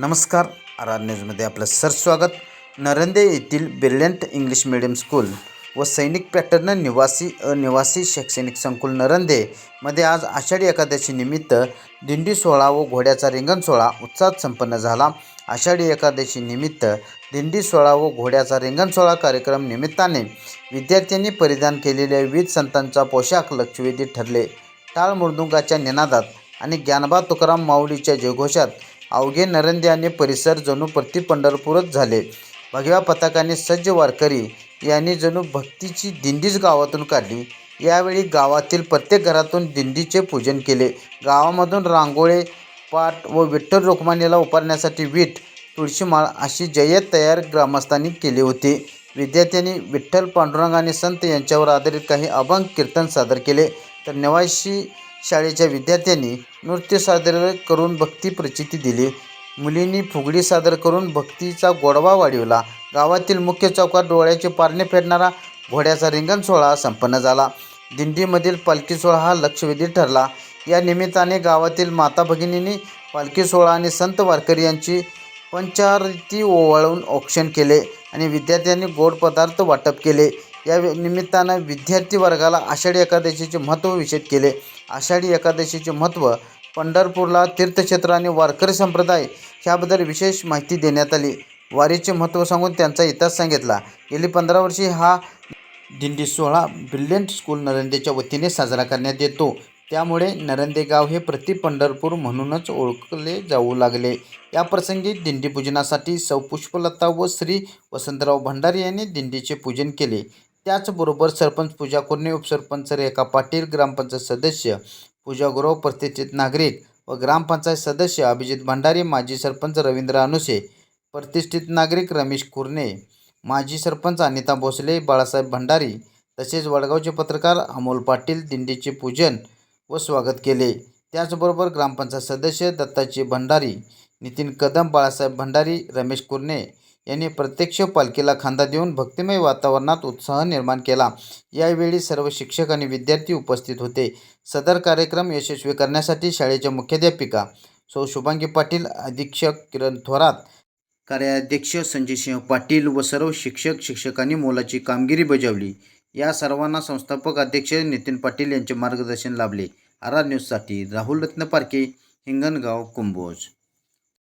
नमस्कार R R न्यूजमध्ये आपलं सर स्वागत. नरंदे येथील ब्रिलियंट इंग्लिश मिडियम स्कूल व सैनिक पॅटर्न निवासी अनिवासी शैक्षणिक संकुल नरंदे मध्ये आज आषाढी एकादशी निमित्त दिंडी सोहळा व घोड्याचा रिंगण सोहळा उत्साहात संपन्न झाला. आषाढी एकादशी निमित्त दिंडी सोहळा व घोड्याचा रिंगण सोहळा कार्यक्रम निमित्ताने विद्यार्थ्यांनी परिधान केलेल्या विविध संतांचा पोशाख लक्षवेधी ठरले. टाळ मृदुंगाच्या निनादात आणि ज्ञानबा तुकाराम माऊलीच्या जयघोषात अवघे नरंदे आणि परिसर जणू प्रति पंढरपूरच झाले. भगव्या पथकाने सज्ज वारकरी यांनी जणू भक्तीची दिंडीच गावातून काढली. यावेळी गावातील प्रत्येक घरातून दिंडीचे पूजन केले. गावामधून रांगोळे पाट व विठ्ठल रुक्मानीला उभारण्यासाठी वीट तुळशीमाळ अशी जय्यत तयार ग्रामस्थांनी केली होती. विद्यार्थ्यांनी विठ्ठल पांडुरंग आणि संत यांच्यावर आधारित काही अभंग कीर्तन सादर केले. तर नवाशी शाळेच्या विद्यार्थ्यांनी नृत्य सादर करून भक्ती प्रचिती दिली. मुलींनी फुगडी सादर करून भक्तीचा गोडवा वाढविला. गावातील मुख्य चौकात डोळ्याचे पारणे फेडणारा घोड्याचा रिंगण सोहळा संपन्न झाला. दिंडीमधील पालखी सोहळा हा लक्षवेधी ठरला. या निमित्ताने गावातील माता भगिनींनी पालखी सोहळा आणि संत वारकरी यांची पंचारती ओवाळून औक्षण केले आणि विद्यार्थ्यांनी गोड पदार्थ वाटप केले. या निमित्तानं विद्यार्थी वर्गाला आषाढी एकादशीचे महत्त्व विषद केले. आषाढी एकादशीचे महत्त्व पंढरपूरला तीर्थक्षेत्र आणि वारकरी संप्रदाय ह्याबद्दल विशेष माहिती देण्यात आली. वारीचे महत्त्व सांगून त्यांचा इतिहास सांगितला. गेली पंधरा वर्षी हा दिंडी सोहळा ब्रिलियंट स्कूल नरंदेच्या वतीने साजरा करण्यात येतो. त्यामुळे नरंदे गाव हे प्रति पंढरपूर म्हणूनच ओळखले जाऊ लागले. या प्रसंगी दिंडी पूजनासाठी सौपुष्पलता व श्री वसंतराव भंडारी यांनी दिंडीचे पूजन केले. त्याचबरोबर सरपंच पूजा कुर्णे उपसरपंच रेखा पाटील ग्रामपंचायत सदस्य पूजा गुरव प्रतिष्ठित नागरिक व ग्रामपंचायत सदस्य अभिजित भंडारी माजी सरपंच रवींद्र अनुसे प्रतिष्ठित नागरिक रमेश कुर्णे माजी सरपंच अनिता भोसले बाळासाहेब भंडारी तसेच वडगावचे पत्रकार अमोल पाटील दिंडीचे पूजन व स्वागत केले. त्याचबरोबर ग्रामपंचायत सदस्य दत्ताजी भंडारी नितीन कदम बाळासाहेब भंडारी रमेश कुर्णे यांनी प्रत्यक्ष पालखीला खांदा देऊन भक्तिमय वातावरणात उत्साह निर्माण केला. यावेळी सर्व शिक्षक आणि विद्यार्थी उपस्थित होते. सदर कार्यक्रम यशस्वी करण्यासाठी शाळेच्या मुख्याध्यापिका सौ शुभांगी पाटील अधीक्षक किरण थोरात कार्याध्यक्ष संजय सिंह पाटील व सर्व शिक्षक शिक्षकांनी मोलाची कामगिरी बजावली. या सर्वांना संस्थापक अध्यक्ष नितीन पाटील यांचे मार्गदर्शन लाभले. आर न्यूजसाठी राहुल रत्न पारखे हिंगणगाव कुंभोज.